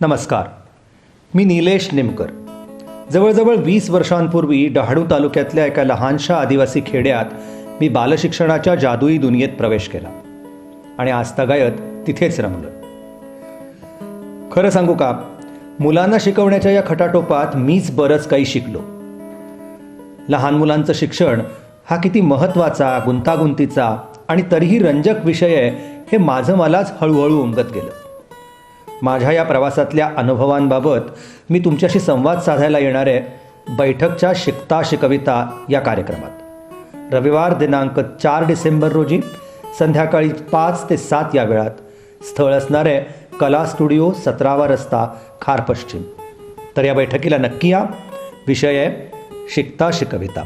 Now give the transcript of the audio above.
नमस्कार. मी निलेश निमकर. जवळजवळ वीस वर्षांपूर्वी डहाणू तालुक्यातल्या एका लहानशा आदिवासी खेड्यात मी बालशिक्षणाच्या जादुई दुनियेत प्रवेश केला आणि आजतागायत तिथेच रमलो. खरं सांगू का मुलांना शिकवण्याच्या या खटाटोपात मीच बरंच काही शिकलो. लहान मुलांचं शिक्षण हा किती महत्त्वाचा गुंतागुंतीचा आणि तरीही रंजक विषय आहे हे माझं मलाच हळूहळू उमगत गेलं. माझ्या या प्रवासातल्या अनुभवांबाबत मी तुमच्याशी संवाद साधायला येणार आहे बैठकच्या शिकता शिकविता या कार्यक्रमात. रविवार दिनांक चार डिसेंबर रोजी संध्याकाळी पाच ते सात या वेळात स्थळ असणार आहे कला स्टुडिओ सतरावा रस्ता खार पश्चिम. तर या बैठकीला नक्की या. विषय आहे शिकता शिकविता